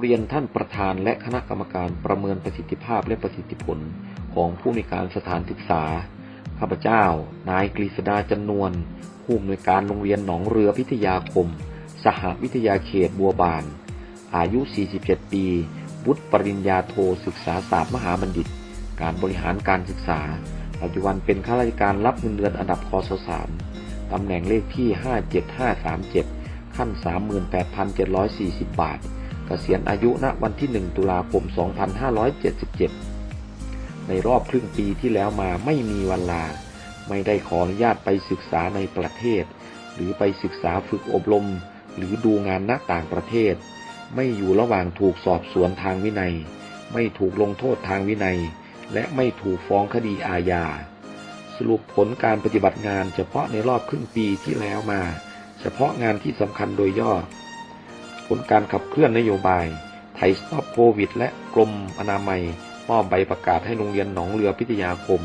เรียนท่านประธานและคณะกรรมการประเมินประสิทธิภาพและประสิทธิผลของผู้ในวยการสถานศึกษา ข้าพเจ้า นายกฤษดาจันนวลผู้อำนวยการโรงเรียนหนองเรือพิทยาคม สหวิทยาเขตบัวบาน อายุ 47 ปี วุฒิปริญญาโทศึกษาศาสตร์มหาบัณฑิต การบริหารการศึกษา ปัจจุบันเป็นข้าราชการรับเงินเดือนอันดับคอสสามตำแหน่งเลขที่ 57537 ขั้น 38,740 บาท กษียณอายุณวันที่ 1 ตุลาคม 2577 ในรอบครึ่งปีที่แล้วมาไม่มีวันลา ไม่ได้ขออนุญาตไปศึกษาในประเทศ หรือไปศึกษาฝึกอบรม หรือดูงานณต่างประเทศ ไม่อยู่ระหว่างถูกสอบสวนทางวินัย ไม่ถูกลงโทษทางวินัย และไม่ถูกฟ้องคดีอาญา สรุปผลการปฏิบัติงานเฉพาะในรอบครึ่งปีที่แล้วมา เฉพาะงานที่สำคัญโดยย่อ ลการขับเคลื่อนนโยบาย ไทยสต็อปโควิด และกรมอนามัย มอบใบประกาศให้โรงเรียนหนองเรือพิทยาคม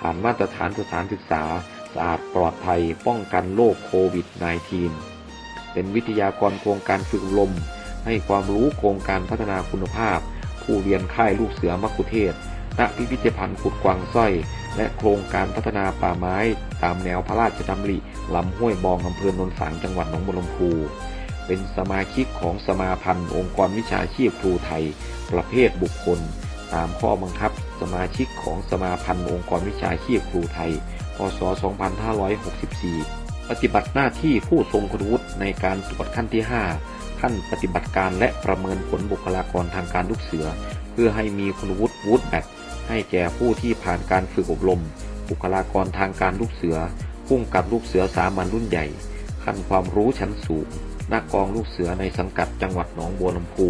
ผ่านมาตรฐานสถานศึกษาสะอาดปลอดภัยป้องกันโรคโควิด -19 เป็นวิทยากรโครงการฝึกอบรม ให้ความรู้โครงการพัฒนาคุณภาพ ผู้เรียนค่ายลูกเสือมักคุเทศณพิพิธภัณฑ์ขุดกวางสร้อย และโครงการพัฒนาป่าไม้ ตามแนวพระราชดำริลำห้วยบองอำเภอโนนสังจังหวัดหนองบัวลำพู เป็นสมาชิกของสมาพันธ์องค์กรวิชาชีพครูไทย ประเภทบุคคล ตามข้อบังคับ สมาชิกของสมาพันธ์องค์กรวิชาชีพครูไทย พศ 2564 ปฏิบัติหน้าที่ผู้ทรงคุณวุฒิในการตรวจขั้นที่ 5 ขั้นปฏิบัติการและประเมินผลบุคลากรทางการลูกเสือ เพื่อให้มีคุณวุฒิวูดแบตให้แก่ผู้ที่ผ่านการฝึกอบรม บุคลากรทางการลูกเสือพุ่งกับลูกเสือสามัญรุ่นใหญ่ ขั้นความรู้ชั้นสูง นักกองลูกเสือในสังกัดจังหวัดหนองบัวลำพู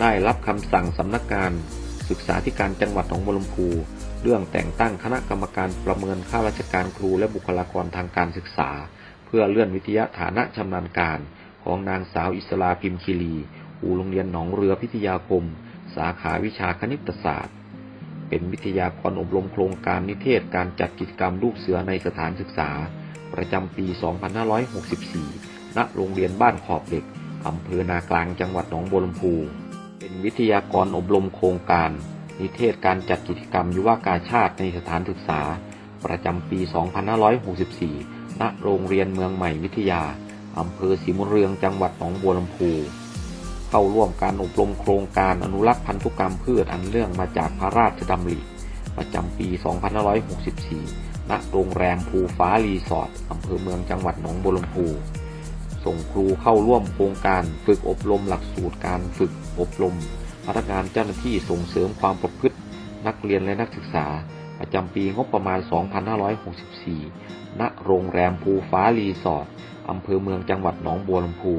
ได้รับคำสั่งสำนักงานศึกษาธิการจังหวัดหนองบัวลำพู เรื่องแต่งตั้งคณะกรรมการประเมินข้าราชการครูและบุคลากรทางการศึกษา เพื่อเลื่อนวิทยาฐานะชำนาญการของนางสาวอิสลาพิมคีรีครูโรงเรียนหนองเรือพิทยาคม สาขาวิชาคณิตศาสตร์ เป็นวิทยากรอบรมโครงการนิเทศการจัดกิจกรรมลูกเสือในสถานศึกษา ประจำปี 2564 ณโรงเรียนบ้านขอบเหล็กอำเภอนากลางจังหวัดหนองบัวลำพู เป็นวิทยากรอบรมโครงการ นิเทศการจัดกิจกรรมยุวกาชาติในสถานศึกษา ประจำปี 2564 ณ โรงเรียนเมืองใหม่วิทยา อำเภอศรีมุนเรืองจังหวัดหนองบัวลำพู เข้าร่วมการอบรมโครงการอนุรักษ์พันธุกรรมพืชอันเรื่องมาจากพระราชดำริ ประจำปี 2564 ณ โรงแรมภูฟ้ารีสอร์ทอำเภอเมืองจังหวัดหนองบัวลำพู ส่งครูเข้าร่วมโครงการฝึกอบรมหลักสูตรการฝึกอบรมพนักงานเจ้าหน้าที่ส่งเสริมความประพฤติ นักเรียนและนักศึกษา ประจำปีงบประมาณ 2564 ณ โรงแรมภูฟ้ารีสอร์ทอำเภอเมืองจังหวัดหนองบัวลำพู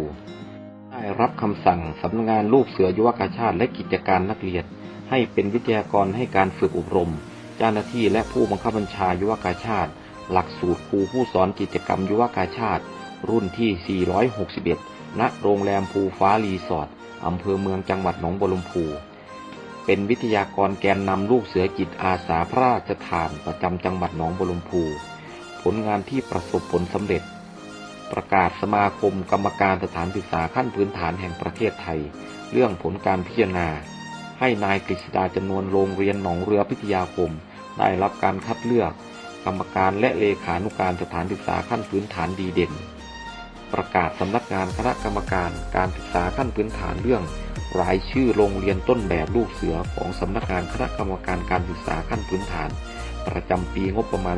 ได้รับคำสั่งสำนักงานลูกเสือยุวกาชาติและกิจการนักเรียน ให้เป็นวิทยากรให้การฝึกอบรม เจ้าหน้าที่และผู้บังคับบัญชายุวกาชาติ หลักสูตรครูผู้สอนกิจกรรมยุวกาชาติ รุ่นที่ 461 ณ โรงแรมภูฟ้ารีสอร์ทอำเภอเมืองจังหวัดหนองบัวลำพู เป็นวิทยากรแกนนำลูกเสือจิตอาสาพระราชทานประจำจังหวัดหนองบัวลำพู ผลงานที่ประสบผลสำเร็จ ประกาศสมาคมกรรมการสถานศึกษาขั้นพื้นฐานแห่งประเทศไทย เรื่องผลการพิจารณา ให้นายกฤษดาจำนวนโรงเรียนหนองเรือพิทยาคม ได้รับการคัดเลือกกรรมการและเลขานุการสถานศึกษาขั้นพื้นฐานดีเด่น ประกาศสำนักงานคณะกรรมการการศึกษาขั้นพื้นฐานเรื่อง รายชื่อโรงเรียนต้นแบบลูกเสือของสำนักงานคณะกรรมการการศึกษาขั้นพื้นฐาน ประจำปีงบประมาณ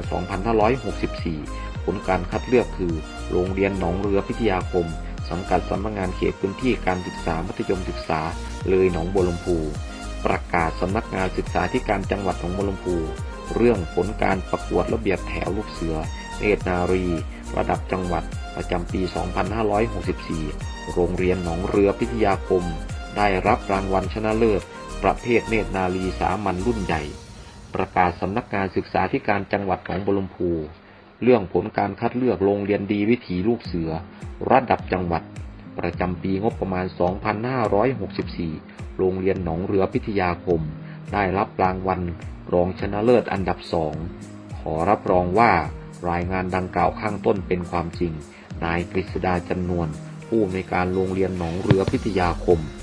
2564 ผลการคัดเลือกคือ โรงเรียนหนองเรือพิทยาคม สังกัดสำนักงานเขตพื้นที่การศึกษามัธยมศึกษา เลยหนองบัวลำพูประกาศสำนักงานศึกษาธิการจังหวัดหนองบัวลำพูเรื่องผลการประกวดระเบียบแถวลูกเสือเนตรนารี ระดับจังหวัด ประจำปี 2564 โรงเรียนหนองเรือพิทยาคม ได้รับรางวัลชนะเลิศ ประเภทเนตรนารีสามัญรุ่นใหญ่ ประกาศสำนักงานศึกษาธิการจังหวัดหนองบัวลำพู เรื่องผลการคัดเลือกโรงเรียนดีวิถีลูกเสือ ระดับจังหวัด ประจำปีงบประมาณ 2564 โรงเรียนหนองเรือพิทยาคม ได้รับรางวัลรองชนะเลิศอันดับสองขอรับรองว่ารายงานดังกล่าวข้างต้นเป็นความจริง นายกฤษดาจันนวลผู้ในวยการโรงเรียนหนองเรือพิทยาคม